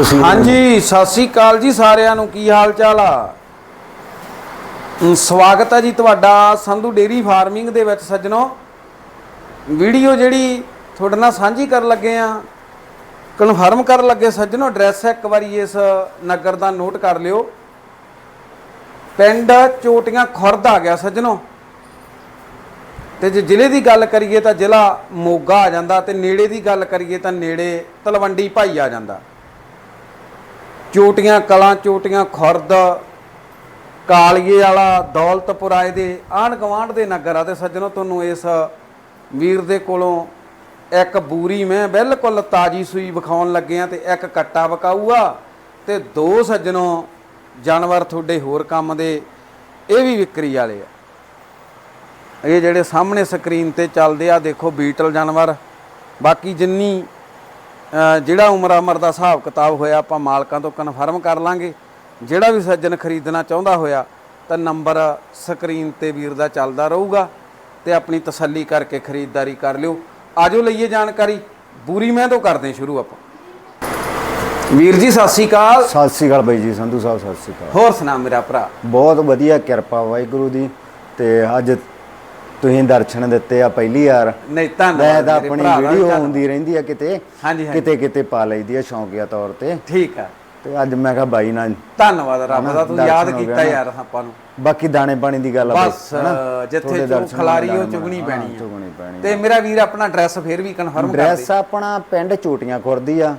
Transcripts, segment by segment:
ਤੁਸੀਂ ਹਾਂਜੀ ਸਤਿ ਸ੍ਰੀ ਅਕਾਲ ਜੀ ਸਾਰਿਆਂ ਨੂੰ ਕੀ ਹਾਲ ਚਾਲ ਆ ਸਵਾਗਤ ਹੈ ਜੀ ਤੁਹਾਡਾ ਸੰਧੂ ਡੇਰੀ ਫਾਰਮਿੰਗ ਦੇ ਵਿੱਚ ਸੱਜਣੋ। ਵੀਡੀਓ ਜਿਹੜੀ ਤੁਹਾਡੇ ਨਾਲ ਸਾਂਝੀ ਕਰਨ ਲੱਗੇ ਆ ਕਨਫਰਮ ਕਰਨ ਲੱਗੇ ਸੱਜਣੋ ਐਡਰੈਸ ਇੱਕ ਵਾਰੀ ਇਸ ਨਗਰ ਦਾ ਨੋਟ ਕਰ ਲਿਓ। ਪਿੰਡ ਚੋਟੀਆਂ ਖੁਰਦ ਆ ਗਿਆ ਸੱਜਣੋ। ਤੇ ਜੇ ਜ਼ਿਲ੍ਹੇ ਦੀ ਗੱਲ ਕਰੀਏ ਤਾਂ ਜ਼ਿਲ੍ਹਾ ਮੋਗਾ ਆ ਜਾਂਦਾ ਤੇ ਨੇੜੇ ਦੀ ਗੱਲ ਕਰੀਏ ਤਾਂ ਨੇੜੇ ਤਲਵੰਡੀ ਭਾਈ ਆ ਜਾਂਦਾ। ਚੋਟੀਆਂ ਕਲਾਂ ਚੋਟੀਆਂ ਖੁਰਦ, ਕਾਲੀਏ ਵਾਲਾ ਦੌਲਤਪੁਰਾ ਦੇ ਆਂਢ ਗੁਆਂਢ ਦੇ ਨਗਰ ਆ ਤੇ ਸੱਜਣੋ ਤੁਹਾਨੂੰ ਇਸ ਵੀਰ ਦੇ ਕੋਲੋਂ ਇੱਕ ਬੂਰੀ ਮੈਂ ਬਿਲਕੁਲ ਤਾਜੀ ਸੂਈ ਵਿਖਾਉਣ ਲੱਗੇ ਆ ਤੇ ਇੱਕ ਕੱਟਾ ਵਕਾਊ ਆ ਤੇ ਦੋ ਸੱਜਣੋ ਜਾਨਵਰ ਤੁਹਾਡੇ ਹੋਰ ਕੰਮ ਦੇ, ਇਹ ਵੀ ਵਿਕਰੀ ਵਾਲੇ ਆ। ਇਹ ਜਿਹੜੇ ਸਾਹਮਣੇ ਸਕਰੀਨ ਤੇ ਚੱਲਦੇ ਆ, ਦੇਖੋ ਬੀਟਲ ਜਾਨਵਰ, ਬਾਕੀ ਜਿੰਨੀ ਜਿਹੜਾ ਉਮਰ ਅਮਰ ਦਾ ਹਿਸਾਬ ਕਿਤਾਬ ਹੋਇਆ ਆਪਾਂ ਮਾਲਕਾਂ ਤੋਂ ਕਨਫਰਮ ਕਰ ਲਾਂਗੇ। ਜਿਹੜਾ ਵੀ ਸੱਜਣ ਖਰੀਦਣਾ ਚਾਹੁੰਦਾ ਹੋਇਆ ਤਾਂ ਨੰਬਰ ਸਕਰੀਨ ਤੇ ਵੀਰ ਦਾ ਚੱਲਦਾ ਰਹੂਗਾ ਤੇ ਆਪਣੀ ਤਸੱਲੀ ਕਰਕੇ ਖਰੀਦਦਾਰੀ ਕਰ ਲਿਓ। ਆਜੋ ਲਈਏ ਜਾਣਕਾਰੀ। ਬੂਰੀ ਮੈਂ ਤੋਂ ਕਰਦੇ ਸ਼ੁਰੂ ਆਪਾਂ। ਵੀਰ ਜੀ ਸਤਿ ਸ੍ਰੀ ਅਕਾਲ। ਸਤਿ ਸ੍ਰੀ ਅਕਾਲ ਬਾਈ ਜੀ ਸੰਧੂ ਸਾਹਿਬ ਸਤਿ ਸ੍ਰੀ ਅਕਾਲ। ਹੋਰ ਸੁਣਾ ਮੇਰਾ ਭਰਾ। ਬਹੁਤ ਵਧੀਆ ਕਿਰਪਾ ਵਾਹਿਗੁਰੂ ਦੀ ਤੇ ਅੱਜ ਤੁਸੀਂ ਦਰਸ਼ਨ ਦਿੱਤੇ ਆ ਪਹਿਲੀ ਵਾਰ। ਨਹੀਂ ਮੈਂ ਧੰਨਵਾਦ ਤਾਂ ਮੇਰੇ ਆਪਣੀ ਭਰਾ ਦਾ ਵੀਡੀਓ ਹੁੰਦੀ ਰਹਿੰਦੀ ਆ ਕਿਤੇ ਹਾਂਜੀ ਹਾਂਜੀ। ਕਿਤੇ ਕਿਤੇ ਪਾ ਲਈਦੀ ਆ ਸ਼ੌਂਕੀਆ ਤੌਰ ਤੇ। ਠੀਕ ਆ। ਤੇ ਅੱਜ ਮੈਂ ਕਿਹਾ ਬਾਈ ਨਾਲ ਧੰਨਵਾਦ ਰੱਬ ਦਾ ਤੂੰ ਦਰਸ਼ਨ ਯਾਦ ਹੋ ਕੀਤਾ ਨਾ। ਯਾਰ ਆਪਾਂ ਨੂੰ। ਬਾਕੀ ਦਾਣੇ ਪਾਣੀ ਦੀ ਗੱਲ ਆ ਬਾਈ, ਬਸ ਹਨਾ? ਜਿੱਥੇ ਤੂੰ ਦਰਸ਼ਨ ਖਲਾਰੀ ਉਹ ਦਾਣੇ ਚੁਗਣੀ ਹਾਂ, ਪੈਣੀ ਆ। ਚੁਗਣੀ ਪੈਣੀ ਤੇ ਮੇਰਾ ਵੀਰ ਆਪਣਾ ਐਡਰੈਸ ਫੇਰ ਵੀ ਕਨਫਰਮ ਕਰ ਦੇ। ਡਰੈਸ ਆਪਣਾ ਪਿੰਡ ਚੋਟੀਆਂ ਖੁਰਦੀ ਆ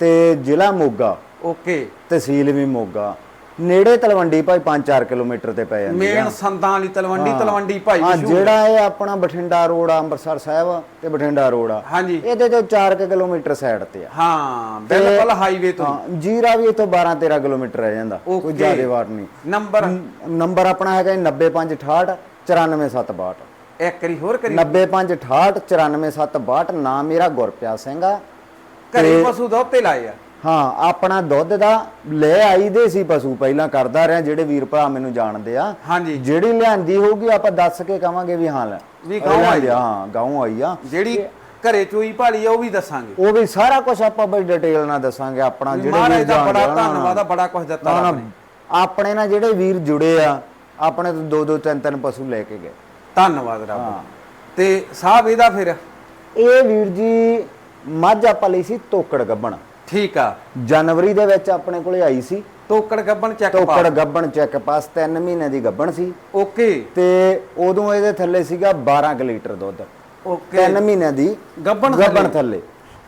ਤੇ ਜ਼ਿਲ੍ਹਾ ਮੋਗਾ। ਓਕੇ। ਤਹਿਸੀਲ ਵੀ ਮੋਗਾ। ਨੇੜੇ ਤਲਵੰਡੀ ਭਾਈ 5-4 ਕਿਲੋਮੀਟਰ ਤੇ ਪੈ ਜਾਂਦੀ ਮੇਨ ਸੰਦਾਂ ਵਾਲੀ ਤਲਵੰਡੀ ਤਲਵੰਡੀ ਭਾਈ ਹਾਂ ਮਸ਼ਹੂਰ ਜਿਹੜਾ ਇਹ ਆਪਣਾ ਬਠਿੰਡਾ ਰੋਡ ਆ ਅੰਮ੍ਰਿਤਸਰ ਸਾਹਿਬ ਤੇ ਬਠਿੰਡਾ ਰੋਡ ਆ। ਹਾਂਜੀ। ਇਹਦੇ ਤੋਂ 4 ਕਿਲੋਮੀਟਰ ਸਾਈਡ ਤੇ ਆ। ਹਾਂ ਬਿਲਕੁਲ ਹਾਈਵੇ ਤੋਂ ਹਾਂ। ਜੀਰਾ ਵੀ ਇਥੋਂ 12 13 ਕਿਲੋਮੀਟਰ ਰਹਿ ਜਾਂਦਾ ਕੋਈ Okay. ਜ਼ਿਆਦਾ ਵਾਟ ਨਹੀਂ। ਨੰਬਰ? ਨ- ਨੰਬਰ ਆਪਣਾ ਹੈਗਾ 90568 94762 ਇੱਕ ਵਾਰੀ ਹੋਰ ਕਰੀ। 90568 94762 ਨਾਮ ਮੇਰਾ ਗੁਰਪਿਆ ਸਿੰਘ ਆ। ਘਰੇ ਪਸ਼ੂ ਦੁੱਧ ਤੇ ਲਾਏ ਆ। ਹਾਂ ਆਪਣਾ ਦੁੱਧ ਦਾ ਲੈ ਆਈਦੇ ਸੀ ਪਸ਼ੂ ਪਹਿਲਾਂ ਕਰਦਾ ਰਿਹਾ ਜਿਹੜੇ ਵੀਰ ਭਰਾ ਮੈਨੂੰ ਜਾਣਦੇ ਆ। ਹਾਂਜੀ। ਜਿਹੜੀ ਲਿਆਂਦੀ ਹੋਊਗੀ ਆਪਾਂ ਦੱਸ ਕੇ ਕਵਾਂਗੇ ਵੀ ਹਾਂ ਲੈ। ਵੀ ਗਾਉਂ ਆਈ ਆ, ਹਾਂ ਗਾਉਂ ਆਈ ਆ। ਜਿਹੜੀ ਘਰੇ ਚੋਈ ਭਾਲੀ ਆ ਉਹ ਵੀ ਦੱਸਾਂਗੇ। ਉਹ ਵੀ ਸਾਰਾ ਕੁਝ ਆਪਾਂ ਬਈ ਡਿਟੇਲ ਨਾਲ ਦੱਸਾਂਗੇ ਆਪਣਾ ਜਿਹੜੇ ਮਹਾਰਾਜ ਵੀਰ ਦਾ ਜਾਣਦੇ ਬੜਾ ਧੰਨਵਾਦ ਆ ਬੜਾ ਕੁਝ ਦਿੱਤਾ ਨੇ ਆਪਣੇ। ਨਾਲ ਜਿਹੜੇ ਵੀਰ ਜੁੜੇ ਆ ਆਪਣੇ ਤੋਂ ਦੋ ਦੋ ਤਿੰਨ ਤਿੰਨ ਪਸ਼ੂ ਲੈ ਕੇ ਗਏ। ਧੰਨਵਾਦ ਰੱਬ। ਤੇ ਸਾਹਿਬ ਇਹਦਾ ਫਿਰ? ਇਹ ਵੀਰ ਜੀ ਮੱਝ ਆਪਾਂ ਲਈ ਸੀ ਤੋਕੜ ਗੱਬਣ। ਠੀਕ ਆ। ਜਨਵਰੀ ਦੇ ਵਿੱਚ ਆਪਣੇ ਕੋਲੇ ਆਈ ਸੀ। ਤੋਕੜ ਗੱਬਣ ਚੈੱਕ ਪਾ ਤੋਕੜ ਗੱਬਣ ਚੈੱਕ ਪਾਸ 3 ਮਹੀਨੇ ਦੀ ਗੱਬਣ ਸੀ। ਓਕੇ। ਤੇ ਉਦੋਂ ਇਹਦੇ ਥੱਲੇ ਸੀਗਾ 12 ਕੁ ਲੀਟਰ ਦੁੱਧ। ਓਕੇ। 3 ਮਹੀਨਿਆਂ ਦੀ ਗੱਭਣ ਗੱਬਣ ਥੱਲੇ।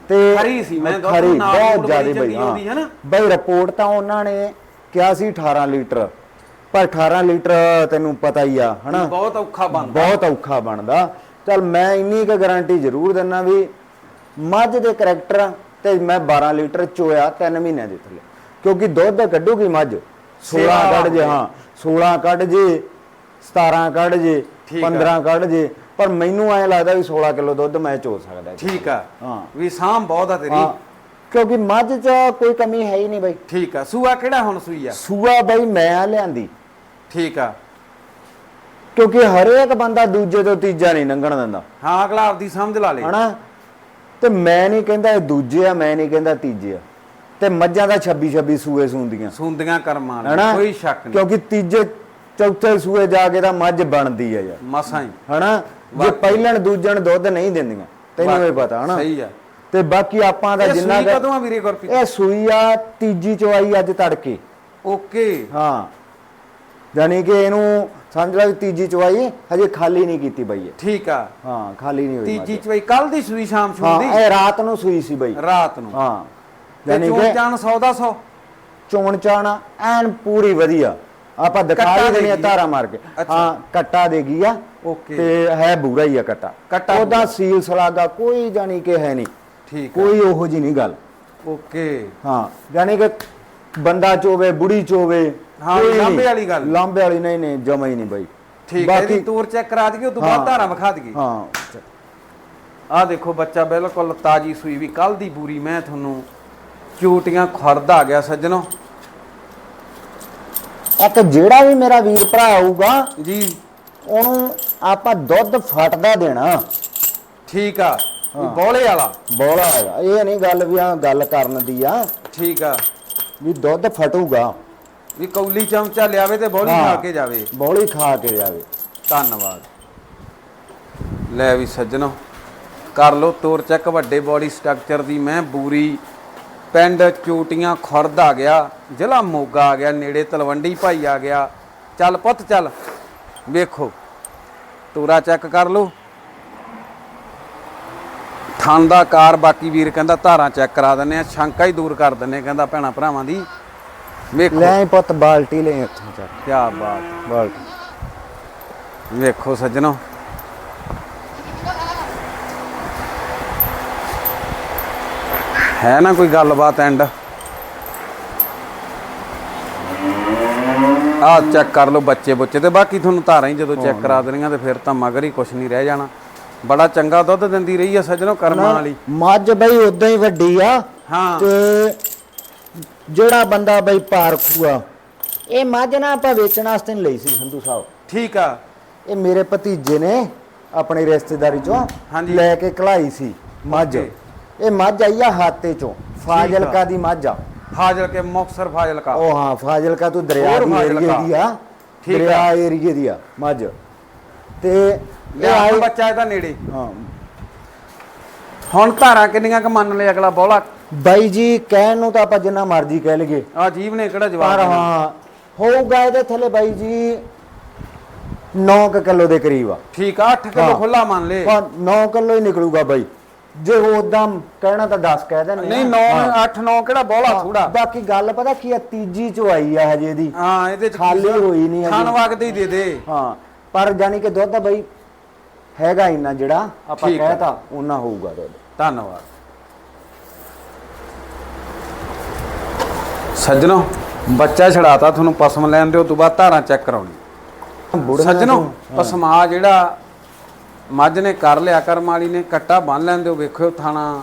ਤੇ ਖਰੀ ਸੀ, ਮੈਂ ਦੁੱਧ ਨਾਲ ਬਹੁਤ ਜ਼ਿਆਦਾ ਬਈ। ਹਾਂ। ਬਈ ਰਿਪੋਰਟ ਤਾਂ ਉਹਨਾਂ ਨੇ ਕਿਹਾ ਸੀ 18 ਲੀਟਰ। ਪਰ 18 ਲੀਟਰ ਤੈਨੂੰ ਪਤਾ ਹੀ ਆ ਹਨਾ? ਬਹੁਤ ਔਖਾ ਬਣਦਾ। ਬਹੁਤ ਔਖਾ ਬਣਦਾ। ਚਲ ਮੈਂ ਇੰਨੀ ਕੁ ਗਾਰੰਟੀ ਜ਼ਰੂਰ ਦਿੰਨਾ ਵੀ ਮੱਝ ਦੇ ਕਰੈਕਟਰ ਤੇ ਮੈਂ 12 ਲੀਟਰ ਚੋਇਆ 3 ਮਹੀਨਿਆਂ ਦੇ ਥੱਲੇ। ਕਿਉਂਕਿ ਦੁੱਧ ਕੱਢੂਗੀ ਮੱਝ। 16 ਕੱਢ ਜੇ ਹਾਂ 16 ਕੱਢ ਜੇ 17 ਕੱਢ ਜੇ ਠੀਕ ਆ। 15 ਕੱਢ ਜੇ। ਪਰ ਮੈਨੂੰ ਐ ਲੱਗਦਾ ਵੀ 16 ਕਿਲੋ ਦੁੱਧ ਮੈਂ ਚੋ ਸਕਦਾ। ਠੀਕ ਆ। ਹਾਂ। ਵੀ ਸਾਮ ਬਹੁਤ ਆ ਤੇਰੀ। ਕਿਉਂਕਿ ਮੱਝ 'ਚ ਕੋਈ ਕਮੀ ਹੈ ਹੀ ਨਹੀਂ ਬਈ। ਠੀਕ ਆ। ਸੂਆ ਕਿਹੜਾ ਹੁਣ ਸੂਈ ਆ? ਸੂਆ ਬਈ ਮੈਂ ਲਿਆਂਦੀ। ਠੀਕ ਆ। ਕਿਉਂਕਿ ਹਰੇਕ ਬੰਦਾ ਦੂਜੇ ਤੋਂ ਤੀਜਾ ਨਹੀਂ ਲੰਘਣ ਦਿੰਦਾ। ਹਾਂ ਅਗਲਾ ਆਪਦੀ ਸਮਝ ਲਾ ਲੇ। ਹਨਾ? ਤੇ ਮੈਂ ਨਹੀਂ ਕਹਿੰਦਾ ਇਹ ਦੂਜੇ ਆ ਮੈਂ ਨਹੀਂ ਕਹਿੰਦਾ ਤੀਜੇ ਆ। ਤੇ ਮੱਝਾਂ ਦਾ 26 26 ਸੂਏ ਸੂੰਦੀਆਂ। ਸੁੰਦੀਆਂ ਕਰਮਾਂ ਹਨਾ? ਕੋਈ ਸ਼ੱਕ ਨਹੀਂ। ਕਿਉਂਕਿ ਤੀਜੇ ਚੌਥੇ ਸੂਏ ਜਾ ਕੇ ਤਾਂ ਮੱਝ ਬਣਦੀ ਆ ਯਾਰ। ਮਸਾਂ ਹੀ। ਹਨਾ? ਜੇ ਪਹਿਲਣ ਦੂਜਣ ਦੁੱਧ ਨਹੀਂ ਦਿੰਦੀਆਂ ਤੈਨੂੰ ਇਹ ਪਤਾ ਹਨਾ? ਸਹੀ ਆ। ਤੇ ਬਾਕੀ ਆਪਾਂ ਦਾ ਇਹ ਜਿੰਨਾ ਸੂਈ ਕੁ- ਕਦੋਂ ਆ ਵੀਰੇ ਗੁਰਪ੍ਰੀਤ? ਇਹ ਸੂਈ ਆ ਤੀਜੀ ਚਵਾਈ ਅੱਜ ਤੜਕੇ। ਓਕੇ। ਹਾਂ। ਯਾਨੀ ਕਿ ਇਹਨੂੰ ਸਮਝ ਲੈ ਵੀ ਤੀਜੀ ਚਵਾਈ ਹਜੇ ਖਾਲੀ ਨਹੀਂ ਕੀਤੀ ਬਈ ਇਹ। ਠੀਕ ਆ। ਹਾਂ ਖਾਲੀ ਨਹੀਂ ਹੋਈ। ਤੀਜੀ ਚਵਈ ਕੱਲ ਦੀ ਸੂਈ ਸ਼ਾਮ ਹਾਂ ਸ਼ੂਦੀ ਇਹ ਰਾਤ ਨੂੰ ਸੂਈ ਸੀ ਬਈ। ਰਾਤ ਨੂੰ? ਹਾਂ। ਯਾਨੀ ਚੋਣ ਕਿ ਜਾਣ 100 ਦਾ 100 ਚੋਣ ਚਾਣਾ ਐਨ ਪੂਰੀ ਵਧੀਆ। ਆਪਾਂ ਦਿਖਾ ਕੱਟਾ ਹੀ ਦੇਣੀ। ਧਾਰਾ ਮਾਰ ਕੇ। ਹਾਂ ਕੱਟਾ ਦੇਗੀ ਆ। ਓਕੇ। ਤੇ ਹੈ ਬੂਰਾ ਹੀ ਆ ਕੱਟਾ। ਕੱਟਾ ਉਹਦਾ ਸੀਲ ਸਲਾਗਾ ਕੋਈ ਜਾਨੀ ਕਿ ਹੈ ਨਹੀਂ। ਠੀਕ ਕੋਈ ਉਹੋ ਜੀ ਨਹੀਂ ਗੱਲ। ਓਕੇ। ਹਾਂ ਯਾਨੀ ਕਿ ਬੰਦਾ ਚੋਵੇ ਬੁੜੀ ਚੋਵੇ ਹਾਂ, ਕੋਈ ਨਹੀਂ। ਲਾਂਭੇ ਵਾਲੀ ਗੱਲ। ਲਾਂਭੇ ਵਾਲੀ ਨਹੀਂ ਨਹੀਂ ਜਮਾ ਹੀ ਨਹੀਂ ਬਾਈ। ਠੀਕ ਹੈ ਇਹਦੀ ਤੂਰ ਚੈੱਕ ਕਰਾ ਦਈਏ ਉਦੋਂ ਬਾਅਦ ਹਾਂ। ਧਾਰਾਂ ਵਿਖਾ ਦਈਏ। ਹਾਂ। ਆਹ ਦੇਖੋ ਬੱਚਾ ਬਿਲਕੁਲ ਤਾਜੀ ਸੂਈ ਵੀ ਕੱਲ ਦੀ ਬੂਰੀ ਮੈਂ ਤੁਹਾਨੂੰ ਚੂਟੀਆਂ ਖੁਰਦ ਆ ਗਿਆ ਸੱਜਣੋ। ਇੱਕ ਜਿਹੜਾ ਵੀ ਮੇਰਾ ਵੀਰ ਭਰਾ ਆਊਗਾ ਜੀ। ਉਹਨੂੰ ਆਪਾਂ ਦੁੱਧ ਫਟਦਾ ਦੇਣਾ। ਠੀਕ ਆ ਵੀ ਬੋਲੇ ਵਾਲਾ। ਬੋਲਾ ਹੈਗਾ। ਇਹ ਨਹੀਂ ਗੱਲ ਵੀ ਆ ਗੱਲ ਕਰਨ ਦੀ ਆ। ਠੀਕ ਆ। ਵੀ ਦੁੱਧ ਫਟੂਗਾ। ਵੀ ਕੌਲੀ ਚਮਚਾ ਲਿਆਵੇ ਤੇ ਬੋਲੀ ਖਾ ਕੇ ਜਾਵੇ। ਬੋਲੀ ਖਾ ਕੇ ਜਾਵੇ। ਧੰਨਵਾਦ। ਲੈ ਵੀ ਸੱਜਣੋ ਕਰ ਲੋ ਤੋਰ ਚੱਕ ਵੱਡੇ ਬੋਡੀ ਸਟਰਕਚਰ ਦੀ। ਮੈਂ ਬੂਰੀ ਪਿੰਡ ਚੋਟੀਆਂ ਖੁਰਦ ਆ ਗਿਆ ਜ਼ਿਲ੍ਹਾ ਮੋਗਾ ਆ ਗਿਆ ਨੇੜੇ ਤਲਵੰਡੀ ਭਾਈ ਆ ਗਿਆ। ਚੱਲ ਪੁੱਤ ਚੱਲ ਵੇਖੋ। ਤੋਰਾ ਚੈੱਕ ਕਰ ਲੋ ਥਣ ਦਾ ਕਾਰ ਬਾਕੀ ਵੀਰ ਕਹਿੰਦਾ ਧਾਰਾਂ ਚੈੱਕ ਕਰਾ ਦਿੰਨੇ ਆ ਸ਼ੰਕਾ ਹੀ ਦੂਰ ਕਰ ਦਿੰਨੇ ਕਹਿੰਦਾ ਭੈਣਾ ਭਰਾਵਾਂ ਦੀ। ਵੇਖੋ। ਲੈ ਪੁੱਤ ਬਾਲਟੀ ਲੈ ਉੱਥੋਂ ਚੱਕ ਕੀ। ਬਾਤ ਬਾਲਟੀ। ਵੇਖੋ ਸੱਜਣੋ। ਹੈ ਨਾ ਕੋਈ ਗੱਲਬਾਤ ਐਂਡ ਆ ਚੈੱਕ ਕਰ ਲਓ ਬੱਚੇ ਬੁੱਚੇ ਤੇ ਬਾਕੀ ਤੁਹਾਨੂੰ ਧਾਰਾਂ ਹੀ ਜਦੋਂ ਚੈੱਕ ਕਰਾ ਦੇਣੀਆਂ ਤੇ ਫਿਰ ਤਾਂ ਮਗਰ ਹੀ ਕੁਝ ਨਹੀਂ ਰਹਿ ਜਾਣਾ। ਬੜਾ ਚੰਗਾ ਦੁੱਧ ਦਿੰਦੀ ਰਹੀ ਆ ਸੱਜਣੋ ਕਰਮਾਂ ਵਾਲੀ। ਮੱਝ ਬਈ ਉਦਾਂ ਹੀ ਵੱਡੀ ਆ ਹਾਂ। ਤੇ ਜਿਹੜਾ ਬੰਦਾ ਬਈ ਪਾਰਖੂ ਆ ਇਹ ਮੱਝ ਨਾ ਆਪਾਂ ਵੇਚਣ ਵਾਸਤੇ ਨਹੀਂ ਲਈ ਸੀ ਸੰਧੂ ਸਾਹਿਬ। ਠੀਕ ਆ। ਇਹ ਮੇਰੇ ਭਤੀਜੇ ਨੇ ਆਪਣੀ ਰਿਸ਼ਤੇਦਾਰੀ ਚੋਂ। ਲੈ ਕੇ ਕਲਾਈ ਸੀ ਮੱਝ. ਇਹ ਮੱਝ ਆਈ ਆ ਹਾਤੇ ਚੋਂ ਫਾਜ਼ਿਲਕਾ ਦੀ ਮੱਝ ਆ। ਹਾਜ਼ਰ ਕੇ ਮੁਕਸਰ ਫਾਜ਼ਿਲਕਾ। ਉਹ ਹਾਂ ਫਾਜ਼ਿਲਕਾ ਤੋਂ ਦਰਿਆ ਦੀ ਫਾਜ਼ਿਲਕਾ। ਏਰੀਏ ਦੀ ਆ ਠੀਕ ਆ। ਦਰਿਆ ਏਰੀਏ ਦੀ ਆ ਮੱਝ। ਤੇ ਇਹ ਆਈ ਬੱਚਾ ਇਹਦਾ ਨੇੜੇ। ਹਾਂ। ਹੁਣ ਧਾਰਾਂ ਕਿੰਨੀਆਂ ਕ ਮੰਨ ਲਿਆ ਅਗਲਾ ਬੋਲਾ? ਬਾਈ ਜੀ ਕਹਿਣ ਨੂੰ ਤਾਂ ਆਪਾਂ ਜਿੰਨਾ ਮਰਜ਼ੀ ਕਹਿ ਲਈਏ। ਆ ਜੀਵ ਨੇ ਕਿਹੜਾ ਜਵਾਬ ਪਰ ਦੇਣਾ? ਹਾਂ ਹੋਊਗਾ ਇਹਦੇ ਥੱਲੇ ਬਾਈ ਜੀ 9 ਕਿਲੋ ਦੇ ਕਰੀਬ ਆ। ਠੀਕ ਆ 8 ਕਿਲੋ ਹਾਂ। ਖੁੱਲਾ ਮੰਨ ਲੇ ਪਰ 9 ਕਿਲੋ ਹੀ ਨਿਕਲੂਗਾ ਬਾਈ। ਜੇ ਉਹ ਉਦਾਂ ਕਹਿਣਾ ਤਾਂ 10 ਕਹਿ ਦਿੰਦੇ ਨਹੀਂ ਆ। 9 ਹਾਂ। 8 9 ਕਿਹੜਾ ਬੋਲਾ ਥੋੜਾ ਬਾਕੀ ਗੱਲ ਪਤਾ ਕੀ ਆ ਤੀਜੀ ਚ ਆਈ ਆ ਹਜੇ ਦੀ। ਹਾਂ ਇਹਦੇ ਚ ਖਾਲੀ ਹੋਈ ਨਹੀਂ ਖਾਣ ਹੈਗੀ ਵਗਦੀ ਦੇ ਦੇ। ਹਾਂ। ਪਰ ਜਾਨੀ ਕਿ ਦੁੱਧ ਬਈ ਹੈਗਾ ਇੰਨਾ ਜਿਹੜਾ ਆਪਾਂ ਠੀਕ। ਕਹਿਤਾ ਉਹਨਾਂ ਹੋਊਗਾ ਦੁੱਧ। ਧੰਨਵਾਦ। ਸੱਜਣੋ ਬੱਚਾ ਛੜਾਤਾ ਤੁਹਾਨੂੰ ਪਸਮ ਲੈਣ ਦਿਓ ਤੋਂ ਬਾਅਦ ਧਾਰਾਂ ਚੈੱਕ ਕਰਾਉਣੀ। ਬੁੜੀਆਂ ਸੱਜਣੋ ਤੋਂ- ਪਸਮਾ ਜਿਹੜਾ ਮੱਝ ਨੇ ਕਰ ਲਿਆ ਕਰਮ ਵਾਲੀ ਨੇ ਕੱਟਾ ਬੰਨ ਲੈਣ ਦਿਓ ਵੇਖਿਓ ਥਾਣਾ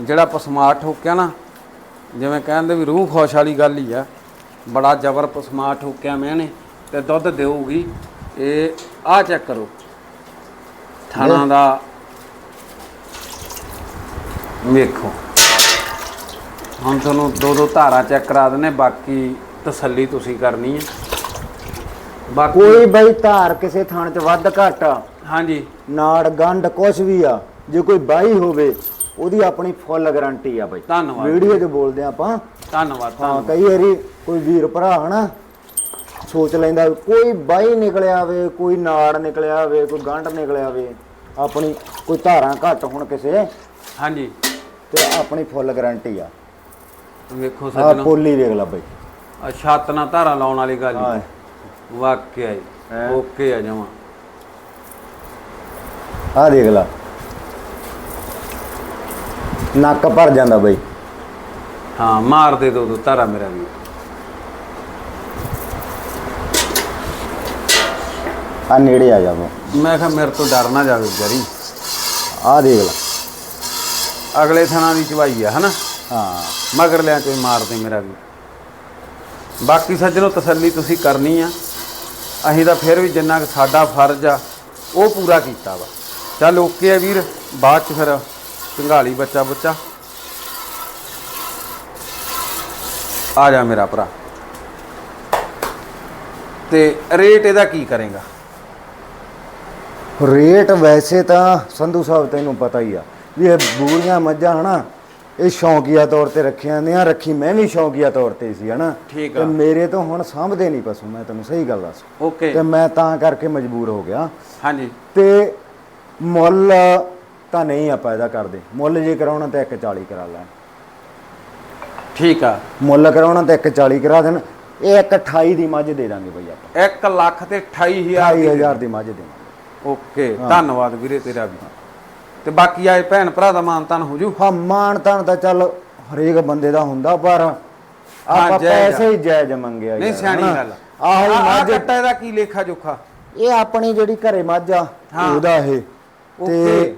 ਜਿਹੜਾ ਪਸਮਾ ਠੋਕਿਆ ਨਾ ਜਿਵੇਂ ਕਹਿੰਦੇ ਵੀ ਰੂਹ ਖੁਸ਼ ਵਾਲੀ ਗੱਲ ਹੀ ਆ। ਬੜਾ ਜ਼ਬਰ ਪਸਮਾ ਠੋਕਿਆ ਮੈਂ ਨੇ ਤੇ ਦੁੱਧ ਦੇਊਗੀ। ਇਹ ਆ ਚੈੱਕ ਕਰੋ। ਥਾਣਾ ਦਾ ਵੇਖੋ। ਹੁਣ ਤੁਹਾਨੂੰ ਦੋ ਦੋ ਧਾਰਾ ਚੈੱਕ ਕਰਾ ਦਿੰਨੇ ਬਾਕੀ ਤਸੱਲੀ ਤੁਸੀਂ ਕਰਨੀ ਹੈ। ਬਾਕੀ ਕੋਈ ਬਈ ਧਾਰ ਕਿਸੇ ਥਾਂ ਚ ਵੱਧ ਘੱਟ ਹਾਂਜੀ। ਨਾੜ ਗੰਢ ਕੁਛ ਵੀ ਆ ਜੇ ਕੋਈ ਬਾਈ ਹੋਵੇ ਉਹਦੀ ਆਪਣੀ ਫੁੱਲ ਗਾਰੰਟੀ ਆ ਬਈ। ਧੰਨਵਾਦ। ਵੀਡੀਓ 'ਚ ਬੋਲਦੇ ਆਪਾਂ। ਧੰਨਵਾਦ ਹਾਂ ਧੰਨਵਾਦ। ਕਈ ਵਾਰੀ ਕੋਈ ਵੀਰ ਭਰਾ ਹਨਾ ਸੋਚ ਲੈਂਦਾ ਕੋਈ ਬਾਈ ਨਿਕਲਿਆ ਵੇ ਕੋਈ ਨਾੜ ਨਿਕਲਿਆ ਵੇ ਕੋਈ ਗੰਢ ਨਿਕਲਿਆ ਵੇ ਆਪਣੀ ਕੋਈ ਧਾਰਾਂ ਘੱਟ ਹੋਣ ਕਿਸੇ ਹਾਂਜੀ। ਤੇ ਆਪਣੀ ਫੁੱਲ ਗਾਰੰਟੀ ਆ। ਵੇਖੋ ਆ ਸੱਜਣੋ। ਪੋਲੀ ਵੇਖ ਲਾ ਬਈ। ਆ ਛੱਤ ਨਾਲ ਧਾਰਾ ਲਾਉਣ ਵਾਲੀ ਗੱਲ ਹਾਂ। ਹੀ। ਵਾਕਿਆ ਹੀ। ਹੈਂ। ਓਕੇ ਆ ਜਮਾ। ਆ ਦੇਖ ਲਾ। ਨੱਕ ਭਰ ਜਾਂਦਾ ਬਈ। ਹਾਂ ਮਾਰ ਦੇ ਦੋ ਦੋ ਧਾਰਾ ਮੇਰਾ ਵੀ। ਆ ਨੇੜੇ ਆ ਜਾਵੋ ਮੈਂ ਕਿਹਾ ਮੇਰੇ ਤੋਂ ਡਰ ਨਾ ਜਾਵੇ ਜਰੀ ਆ ਦੇਖ ਲਾ। ਅਗਲੇ ਥਣਾ ਦੀ ਚਵਾਈ ਆ ਹਨਾ? ਹਾਂ। ਮਗਰ ਲਿਆ ਕੋਈ ਮਾਰ ਦੇ ਮੇਰਾ ਵੀ। ਬਾਕੀ ਸੱਜਣੋ ਤਸੱਲੀ ਤੁਸੀਂ ਕਰਨੀ ਆ। ਅਸੀਂ ਤਾਂ ਫਿਰ ਵੀ ਜਿੰਨਾ ਸਾਡਾ ਫਰਜ਼ ਆ ਉਹ ਪੂਰਾ ਕੀਤਾ ਵਾ। ਚੱਲ ਓਕੇ ਆ ਵੀਰ ਬਾਅਦ ਚ ਫਿਰ ਢੰਗਾਲੀ ਬੱਚਾ ਬੱਚਾ। ਆ ਜਾ ਮੇਰਾ ਭਰਾ। ਤੇ ਰੇਟ ਇਹਦਾ ਕੀ ਕਰੇਗਾ? ਰੇਟ ਵੈਸੇ ਤਾਂ ਸੰਧੂ ਸਾਹਿਬ ਤੈਨੂੰ ਪਤਾ ਹੀ ਆ ਵੀ ਇਹ ਬੂਰੀਆਂ ਮੱਝਾਂ ਹਨਾ ਇਹ ਸ਼ੌਂਕੀਆ ਤੌਰ ਤੇ ਰੱਖੀਆਂ ਜਾਂਦੀਆਂ ਰੱਖੀ ਮੈਂ ਵੀ ਸ਼ੌਂਕੀਆ ਤੌਰ ਤੇ ਸੀ ਹਨਾ। ਠੀਕ ਤੇ ਆ। ਮੇਰੇ ਤੋਂ ਹੁਣ ਸਾਂਭਦੇ ਨਹੀਂ ਪਸ਼ੂ ਮੈਂ ਤੈਨੂੰ ਸਹੀ ਗੱਲ ਦੱਸ। ਓਕੇ। ਤੇ ਮੈਂ ਤਾਂ ਕਰਕੇ ਮਜਬੂਰ ਹੋ ਗਿਆ। ਹਾਂਜੀ। ਤੇ ਮੁੱਲ ਤਾਂ ਨਹੀਂ ਆਪਾਂ ਇਹਦਾ ਕਰਦੇ। ਮੁੱਲ ਜੇ ਕਰਾਉਣਾ ਤਾਂ 140 ਕਰਾ ਲੈਣ। ਠੀਕ ਆ। ਮੁੱਲ ਕਰਾਉਣਾ ਤਾਂ 140 ਕਰਾ ਦੇਣ। ਇਹ 128 ਦੀ ਮੱਝ ਦੇ ਦਾਂਗੇ ਬਈ ਆਪਾਂ। 1 ਲੱਖ ਤੇ 28000 ਦੀ। 28000 ਦੀ ਮੱਝ ਦੇਵਾਂਗੇ ਓਕੇ ਧੰਨਵਾਦ ਵੀਰੇ ਤੇਰਾ ਵੀ। ਤੇ ਬਾਕੀ ਆਏ ਭੈਣ ਭਰਾ ਦਾ ਮਾਨਤਾਨ ਹੋ ਜੂ? ਹਾਂ ਮਾਣ ਤਾਣ ਤਾਂ ਚੱਲ ਹਰੇਕ ਬੰਦੇ ਦਾ ਹੁੰਦਾ ਪਰ ਆਪਾਂ ਜਾਇਜ਼ ਆ। ਪੈਸੇ ਹੀ ਜਾਇਜ਼ ਮੰਗਿਆ ਨਹੀਂ ਯਾਰ, ਸਿਆਣੀ ਹਨਾ। ਗੱਲ ਆਹੋ ਆਹ ਮੱਝ। ਕੱਟਾ ਇਹਦਾ ਕੀ ਲੇਖਾ ਜੋਖਾ? ਇਹ ਆਪਣੀ ਜਿਹੜੀ ਘਰੇ ਮੱਝ ਆ ਹਾਂ। ਉਹਦਾ ਇਹ। ਤੇ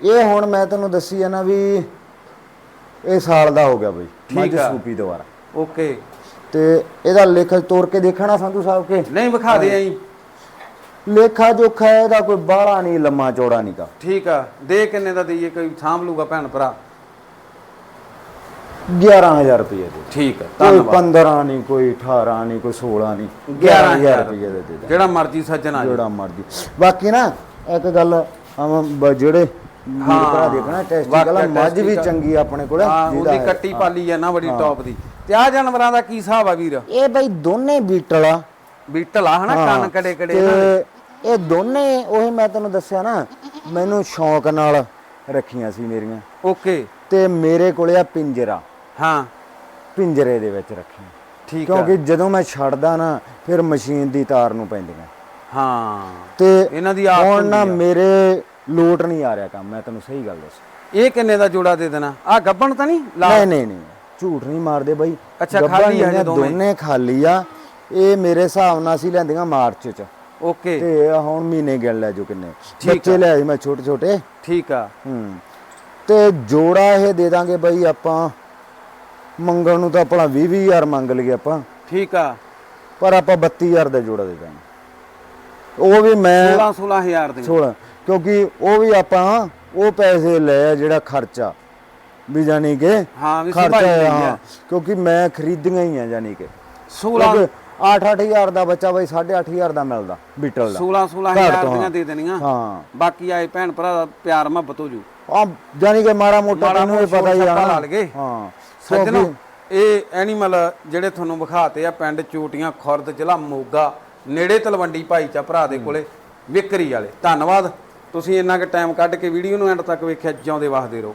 ਇਹ ਹੁਣ ਮੈਂ ਤੈਨੂੰ ਦੱਸੀ ਆ ਨਾ ਵੀ ਇਹ ਸਾਲ ਦਾ ਹੋ ਗਿਆ ਬਈ ਮੱਝ ਠੀਕ ਆ। ਸੂਪੀ ਦੁਆਰਾ ਓਕੇ। ਤੇ ਇਹਦਾ ਲੇਖਾ ਤੋੜ ਕੇ ਦੇਖਣਾ ਸੰਧੂ ਸਾਹਿਬ ਕੇ। ਨਹੀਂ ਵਿਖਾ ਦੇ ਆਈ ਲੇਖਾ ਜੋਖਾ ਇਹਦਾ ਕੋਈ ਬਾਹਲਾ ਨਹੀਂ ਲੰਮਾ ਚੌੜਾ ਨਹੀਂ ਦਾ ਠੀਕ ਆ ਦੇ ਕਿੰਨੇ ਦਾ ਦਈਏ ਕੋਈ ਸਾਂਭ ਲੂਗਾ ਭੈਣ ਭਰਾ? 11000 ਰੁਪਏ ਦੇ ਠੀਕ ਹੈ ਕੋਈ ਧੰਨਵਾਦ। 15 ਨਹੀਂ ਕੋਈ 18 ਨਹੀਂ ਕੋਈ 16 ਨਹੀਂ 11000 11000 ਰੁਪਏ ਦੇ ਦੇ। ਜਿਹੜਾ ਮਰਜ਼ੀ ਸੱਜਣ ਆ ਜਾਏ। ਜਿਹੜਾ ਮਰਜ਼ੀ। ਬਾਕੀ ਨਾ ਇੱਕ ਗੱਲ ਆਵਾਂ ਬ- ਜਿਹੜੇ ਵੀਰ ਭਰਾ ਦੇਖਣਾ ਟੈਸਟੀ ਵਾਕਿਆ ਗੱਲ ਮੱਝ ਵੀ। ਚੰਗੀ ਆ ਆਪਣੇ ਕੋਲ ਹਾਂ ਜਿਹਦਾ ਉਹਦੀ ਹੈ। ਕੱਟੀ ਪਾਲੀ ਆ ਨਾ ਬੜੀ ਟੌਪ ਦੀ। ਤੇ ਆ ਜਾਨਵਰਾਂ ਦਾ ਕੀ ਹਿਸਾਬ ਆ ਵੀਰ? ਇਹ ਬਈ ਦੋਨੇ ਬੀਟਲ ਆ। ਬੀਟਲ ਆ ਹਨਾ ਕੰਨ ਕੜੇ ਕੜੇ ਤੇ ਇਹ ਦੋਨੇ ਉਹੀ ਮੈਂ ਤੈਨੂੰ ਦੱਸਿਆ ਨਾ ਮੈਨੂੰ ਸ਼ੌਂਕ ਨਾਲ ਰੱਖੀਆਂ ਸੀ ਮੇਰੀਆਂ। ਓਕੇ। ਤੇ ਮੇਰੇ ਕੋਲੇ ਆ ਪਿੰਜਰਾ। ਹਾਂ। ਪਿੰਜਰੇ ਦੇ ਵਿੱਚ ਰੱਖੀਆਂ। ਠੀਕ ਆ। ਕਿਉਂਕਿ ਜਦੋਂ ਮੈਂ ਛੱਡਦਾ ਨਾ ਫਿਰ ਮਸ਼ੀਨ ਦੀ ਤਾਰ ਨੂੰ ਪੈਂਦੀਆਂ। ਹਾਂ। ਤੇ ਇਹਨਾਂ ਦੀ ਆਦਤ ਹੁਣ ਨਾ। ਮੇਰੇ ਲੋਟ ਨਹੀਂ ਆ ਰਿਹਾ ਕੰਮ ਮੈਂ ਤੈਨੂੰ ਸਹੀ ਗੱਲ ਦੱਸ। ਇਹ ਕਿੰਨੇ ਦਾ ਜੋੜਾ ਦੇ ਦੇਣਾ? ਆ ਗੱਬਣ ਤਾਂ ਨਹੀਂ? ਲਾ। ਨਹੀਂ ਨਹੀਂ ਨਹੀਂ। ਝੂਠ ਨਹੀਂ ਮਾਰਦੇ ਬਾਈ। ਅੱਛਾ, ਖਾਲੀ ਆ ਦੋਵੇਂ? ਦੋਨੇ ਖਾਲੀ ਆ। ਇਹ ਮੇਰੇ ਹਿਸਾਬ ਨਾਲ ਅਸੀਂ ਲੈਂਦੀਆਂ ਮਾਰਚ ਚ। ਓਕੇ ਤੇ ਹੁਣ ਮਹੀਨੇ ਗਿਣ ਲੈ ਜੋ ਕਿੰਨੇ। ਠੀਕ ਬੱਚੇ ਲੈ ਆਏ ਮੈਂ ਛੋਟੇ ਛੋਟੇ। ਠੀਕ ਆ। ਹੂੰ। ਤੇ ਜੋੜਾ ਇਹ ਦੇ ਦਾਂਗੇ ਬਾਈ ਆਪਾਂ ਮੰਗਣ ਨੂੰ ਤਾਂ ਆਪਣਾ 20 20000 ਮੰਗ ਲਈਏ ਆਪਾਂ। ਠੀਕ ਆ। ਪਰ ਆਪਾਂ 32000 ਦਾ ਜੋੜਾ ਦੇ ਦਾਂਗੇ। ਉਹ ਵੀ ਮੈਂ 16 16000 ਦੇ। 16 ਕਿਉਂਕਿ ਉਹ ਵੀ ਆਪਾਂ ਉਹ ਪੈਸੇ ਆ ਜਿਹੜਾ ਖਰਚਾ। ਵੀ ਜਾਨੀ ਕਿ ਹਾਂ ਵੀ ਖਰਚਾ ਸੰਭਾਲੀ ਹੈ, ਲਈ ਹਾਂ। ਆ ਕਿਉਂਕਿ ਮੈਂ ਖਰੀਦੀਆਂ ਹੀ ਆ ਜਾਨੀ ਕਿ। 16 ਕਿਉਂਕਿ 8-8000 ਦਾ ਬੱਚਾ ਬਈ 8500 ਦਾ ਮਿਲਦਾ ਬੀਟਲ ਦਾ। 16 ਘੱਟ 16000 ਤੋਂ, ਦੀਆਂ ਹਾਂ। ਦੇ ਦੇਣੀਆਂ। ਹਾਂ। ਬਾਕੀ ਆਏ ਭੈਣ ਭਰਾ ਦਾ ਪਿਆਰ ਮੁਹੱਬਤ ਹੋ ਜੂ। ਆ ਜਾਨੀ ਕਿ ਮਾੜਾ ਮੋਟਾ ਤੈਨੂੰ ਇਹ ਪਤਾ ਹੀ ਆ। ਲਾ। ਹਾਂ। ਸੱਜਣੋ ਇਹ ਐਨੀਮਲ ਜਿਹੜੇ ਤੁਹਾਨੂੰ ਵਿਖਾਤੇ ਆ ਪਿੰਡ ਚੋਟੀਆਂ ਖੁਰਦ ਜ਼ਿਲ੍ਹਾ ਮੋਗਾ ਨੇੜੇ ਤਲਵੰਡੀ ਭਾਈਚਾ ਭਰਾ ਦੇ ਕੋਲੇ ਵਿਕਰੀ ਵਾਲੇ। ਧੰਨਵਾਦ। ਤੁਸੀਂ ਇੰਨਾ ਕੁ ਟਾਈਮ ਕੱਢ ਕੇ ਵੀਡੀਓ ਨੂੰ ਐਂਡ ਤੱਕ ਵੇਖਿਆ ਜਿਉਂਦੇ ਵਸਦੇ ਰਹੋ।